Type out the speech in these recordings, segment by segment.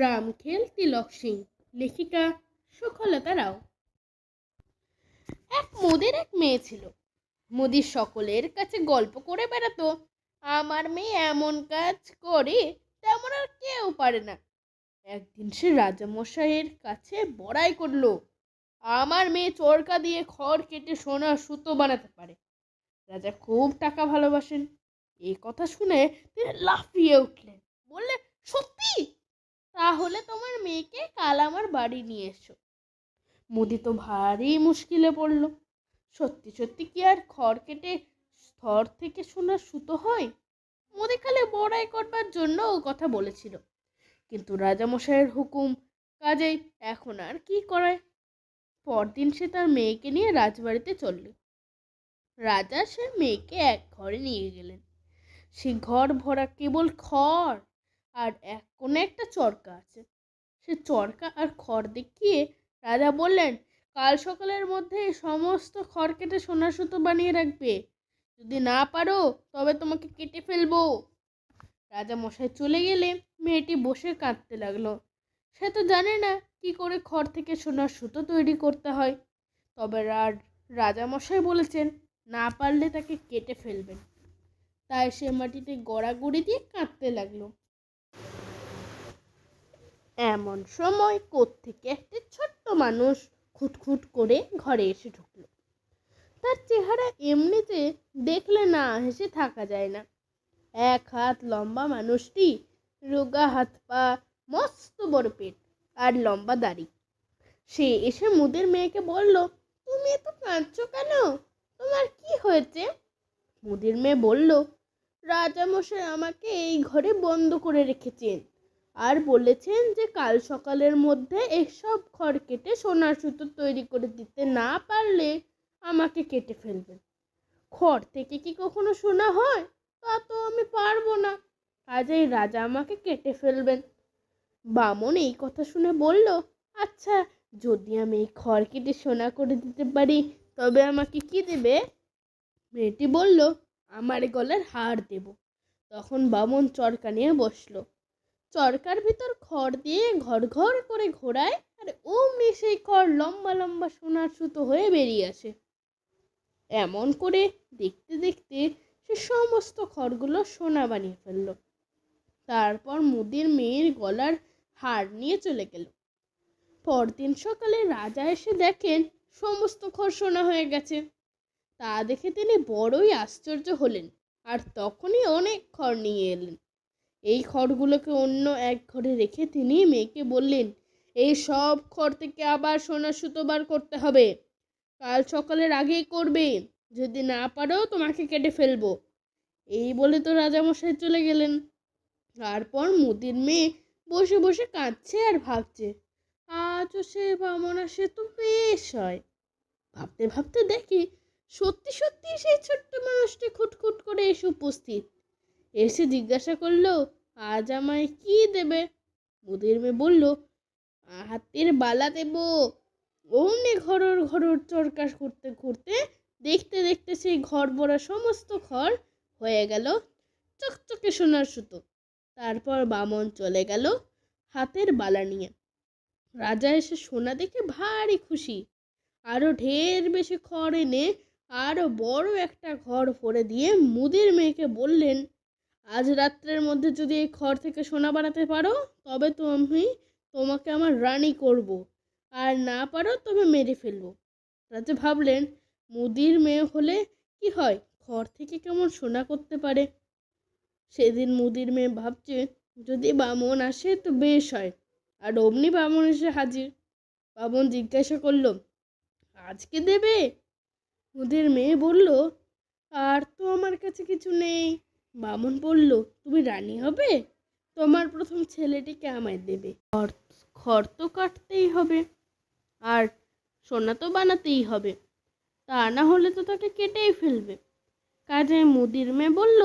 রামখেল তিলক সিং, লেখিকা সুখলতা রাও। এক মোদের এক মেয়ে ছিল। মোদির সকলের কাছে গল্প করে বেড়াতো, আমার মেয়ে এমন কাজ করে, তেমন আর কেউ পারে না। একদিন সে রাজামশাইয়ের কাছে বড়াই করল, আমার মেয়ে চরকা দিয়ে খড় কেটে সোনা সুতো বানাতে পারে। রাজা খুব টাকা ভালোবাসেন। এই কথা শুনে তিনি লাফিয়ে উঠলেন। বললেন, সত্যি? তাহলে তোমার মেয়েকে কাল আমার বাড়ি নিয়ে এসো। মুদি তো ভারী মুশকিলে পড়ল। সত্যি সত্যি কি আর খড় কেটে স্তর থেকে সোনার সুতো হয়? মুদি খালি বড়াই করবার জন্য ও কথা বলেছিল। কিন্তু রাজামশাইয়ের হুকুম কাজেই এখন আর কি করায়? পরদিন সে তার মেয়েকে নিয়ে রাজবাড়িতে চলল। রাজা সে মেয়েকে এক ঘরে নিয়ে গেলেন। সে ঘর ভরা কেবল খড় আর এক কোণে একটা চরকা আছে। সে চরকা আর খড় দেখিয়ে রাজা বললেন, কাল সকালের মধ্যে সমস্ত খড় কেটে সোনার সুতো বানিয়ে রাখবে। যদি না পারো, তবে তোমাকে কেটে ফেলব। রাজা মশাই চলে গেলে মেয়েটি বসে কাঁদতে লাগল। সে তো জানে না কি করে খড় থেকে সোনার সুতো তৈরি করতে হয়। তবে রাজা মশাই বলেছেন, না পারলে তাকে কেটে ফেলবেন। তাই সে মাটিতে গড়াগড়ি দিয়ে কাঁদতে লাগল। এমন সময় কোত্থেকে একটি ছোট্ট মানুষ খুটখুট করে ঘরে এসে ঢুকলো। তার চেহারা এমনিতে দেখলে না হেসে থাকা যায় না। এক হাত লম্বা মানুষটি, রোগা হাত পা, মস্ত বড় পেট আর লম্বা দাড়ি। সে এসে মুদের মেয়েকে বলল, তুমি এত কাঁদছো কেন? তোমার কি হয়েছে? মুদির মেয়ে বলল, রাজামশাই আমাকে এই ঘরে বন্ধ করে রেখেছেন। আর বলেছেন যে কাল সকালের মধ্যে এসব খড় কেটে সোনার সুতো তৈরি করে দিতে না পারলে আমাকে কেটে ফেলবেন। খড় থেকে কি কখনো সোনা হয়? তা তো আমি পারব না। কাজেই রাজা আমাকে কেটে ফেলবেন। বামন এই কথা শুনে বলল আচ্ছা যদি আমি এই খড় কেটে সোনা করে দিতে পারি, তবে আমাকে কি দেবে? মেয়েটি বলল, আমার গলার হার দেব। তখন বামন চরকা নিয়ে বসল। চরকার ভিতর খড় দিয়ে ঘর ঘর করে ঘোরায় আর অমনি সেই খড় লম্বা লম্বা সোনার সুতো হয়ে বেরিয়ে আসে। এমন করে দেখতে দেখতে সে সমস্ত খড়গুলো সোনা বানিয়ে ফেলল। তারপর মুদির মেয়ের গলার হার নিয়ে চলে গেল। পরদিন সকালে রাজা এসে দেখেন সমস্ত খড় সোনা হয়ে গেছে। তা দেখে তিনি বড়ই আশ্চর্য হলেন আর তখনই অনেক খড় নিয়ে এলেন। এই খড়গুলোকে অন্য এক ঘরে রেখে তিনি মেয়েকে বললেন, এই সব খড় থেকে আবার সোনার সুতো বার করতে হবে। কাল সকালের আগেই করবে। যদি না পারো, তোমাকে কেটে ফেলব। এই বলে তো রাজামশাই চলে গেলেন। তারপর মুদির মেয়ে বসে বসে কাঁদছে আর ভাবছে, আজও সে বামনা সে তো বেশ হয়। ভাবতে ভাবতে দেখি সত্যি সত্যি সেই ছোট্ট মানুষটি খুটখুট করে এসে উপস্থিত। এসে জিজ্ঞাসা করল, আজ আমায় কি দেবে? মুদির মেয়ে বলল হাতের বালা দেব। অমনি ঘরর ঘরর চরকাশ করতে করতে, দেখতে দেখতে সেই ঘর ভরা সমস্ত ঘর হয়ে গেল চকচকে সোনার সুতো। তারপর বামন চলে গেল হাতের বালা নিয়ে। রাজা এসে সোনা দেখে ভারী খুশি। আরও ঢের বেশি খড় এনে আরও বড় একটা ঘর ভরে দিয়ে মুদির মেয়েকে বললেন আজ রাত্রের মধ্যে যদি এই খড় থেকে সোনা বানাতে পারো, তবে তো আমি তোমাকে আমার রানী করব। আর না পারো, তবে মেরে ফেলব। রাজা ভাবলেন, মুদির মেয়ে হলে কি হয়? খড় থেকে কেমন সোনা করতে পারে? সেদিন মুদির মেয়ে ভাবছে, যদি বামন আসে তো বেশ হয়। আর অমনি বামন এসে হাজির। বামন জিজ্ঞাসা করল আজকে দেবে? মুদির মেয়ে বলল, আর তো আমার কাছে কিছু নেই। বামন বলল, তুমি রানী হবে? তোমার প্রথম ছেলেটিকে আমায় দেবে। খড় তো কাটতেই হবে আর সোনা তো বানাতেই হবে। তা না হলে তো তাকে কেটেই ফেলবে। কাজে মুদির মেয়ে বলল,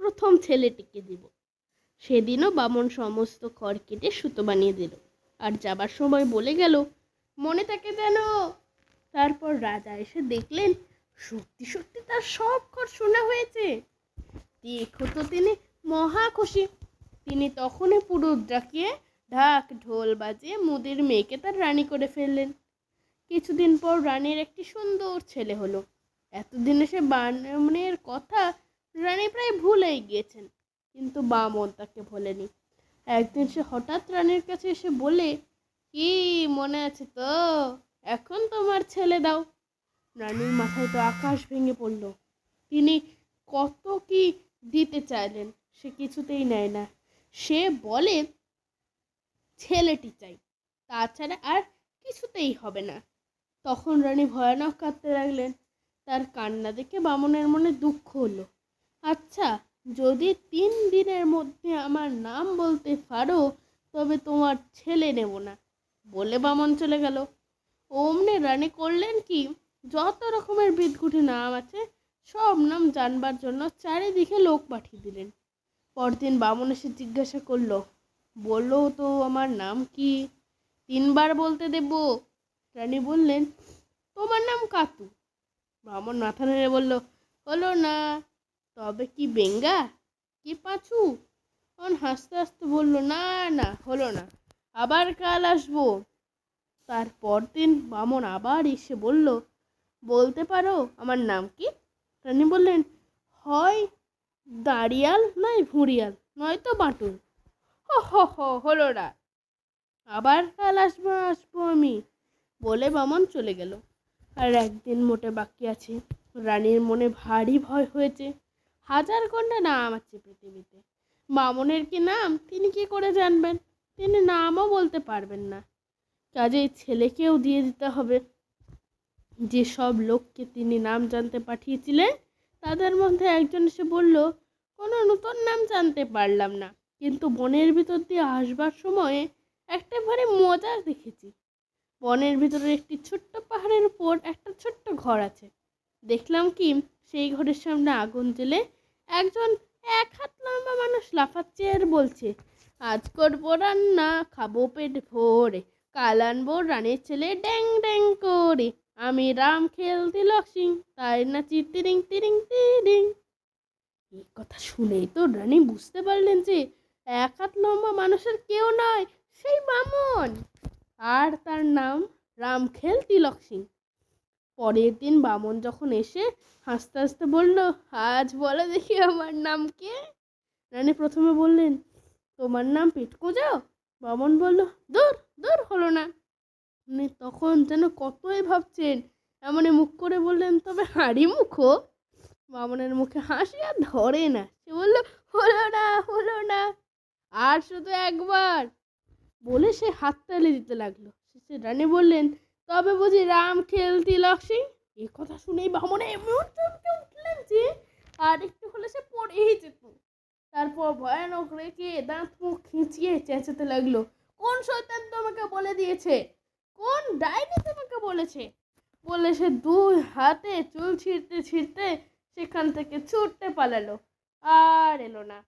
প্রথম ছেলেটিকে দিব। সেদিনও বামন সমস্ত খড় কেটে সুতো বানিয়ে দিল। আর যাবার সময় বলে গেল, মনে থাকে যেন তারপর রাজা এসে দেখলেন, সত্যি সত্যি তার সব খড় সোনা হয়েছে। দেখো তো তিনি, মহা খুশি। তিনি তখনই পুরুষ ডাকিয়ে ঢাক ঢোল বাজিয়ে মুদির মেয়েকে তার রানী করে ফেললেন। কিছুদিন পর রানীর একটি সুন্দর ছেলে হলো। এতদিনে সে বামনের কথা রানী প্রায় ভুলেই গিয়েছেন, কিন্তু বামন তাকে ভোলেনি। একদিন সে হঠাৎ রানীর কাছে এসে বলে, কি মনে আছে তো? এখন তোমার ছেলে দাও। রানীর মাথায় তো আকাশ ভেঙে পড়ল। তিনি, কত কি দিতে চাইলেন, সে কিছুতেই নেয় না। সে বলে, ছেলেটি চাই, তাছাড়া আর কিছুতেই হবে না। তখন রানী ভয়ানক কাঁদতে লাগলেন। তার কান্না দেখে বামনের মনে দুঃখ হলো। আচ্ছা যদি তিন দিনের মধ্যে আমার নাম বলতে পারো, তবে তোমার ছেলে নেব না, বলে বামন চলে গেল। অমনি রানী করলেন কি, যত রকমের বিদঘুটে নাম আছে সব নাম জানবার জন্য চারিদিকে লোক পাঠিয়ে দিলেন। পরদিন বামন এসে জিজ্ঞাসা করল বলল তো আমার নাম কি? তিনবার বলতে দেব। রানী বললেন, তোমার নাম কাতু। ব্রাহ্মণ মাথা নেড়ে বলল, হলো না, তবে কি বেঙ্গা? কি পাঁচু? তখন হাসতে হাসতে বলল, না না, হলো না, আবার কাল আসব। তারপর দিন বামন আবার এসে বলল, বলতে পারো আমার নাম কি? রানী বললেন, হয় দাঁড়িয়াল নয় ভুঁড়িয়াল, নয়তো বাটুল। হো হো হো, হলো না। আবার কাল আসব আসব আমি। বলে বামন চলে গেল। আর একদিন মোটে বাকি আছে। রানীর মনে ভারী ভয় হয়েছে। হাজার কন্যা নাম আছে পৃথিবীতে। মামনের কি নাম, তিনি কি করে জানবেন? তিনি নামও বলতে পারবেন না। কাজেই ছেলেকেও দিয়ে দিতে হবে। যে সব লোককে তিনি নাম জানতে পাঠিয়েছিলেন, তাদের মধ্যে একজন এসে বলল, কোনো নতুন নাম জানতে পারলাম না, কিন্তু বনের ভিতর দিয়ে আসবার সময়ে একটা ভারী মজা দেখেছি। বনের ভিতরে একটি ছোট্ট পাহাড়ের উপর একটা ছোট্ট ঘর আছে। দেখলাম কি, সেই ঘরের সামনে আগুন জ্বেলে একজন এক হাত লম্বা মানুষ লাফাচ্ছে আর বলছে আজ করব রান্না খাব পেট ভরে। কাল আনব রানীর ছেলে ড্যাং ড্যাং করে। আমি রাম খেলতে লক্সিং তাই না চিতিরিং তিরিং তিরিং। এই কথা শুনেই তো রানী বুঝতে পারলেন যে এক হাত লম্বা মানুষের কেউ নয়, সেই বামন। আর তার নাম রামখেল তিলক সিং পরের দিন বামন যখন এসে হাসতে হাসতে বলল, আজ বলে দেখি আমার নাম কে? রানী প্রথমে বললেন, তোমার নাম পিটকুজো? বামন বলল, দূর। দূর হলো না। উনি তখন যেন কতই ভাবছেন, এমনই মুখ করে বললেন, তবে হাঁড়ি মুখো? বামনের মুখে হাসি আর ধরে না। সে বলল, হলো না হলো না। আর শুধু একবার। বলে সে হাততালি দিতে লাগল। শেষে রানী বললেন, তবে বুঝি রাম খেলতি লক্সি এই কথা শুনেই বামনে এমন চমকে উঠলেন যে, আর একটু হলে সে পড়েই যেত। তারপর ভয়ানক রেখে দাঁত মুখ খিঁচিয়ে চেঁচাতে লাগল। কোন শয়তান তোমাকে বলে দিয়েছে? কোন ডাইনি তোমাকে বলেছে? বলে সে দুই হাতে চুল ছিঁড়তে ছিঁড়তে সেখান থেকে ছুটতে পালালো। আর এলো না।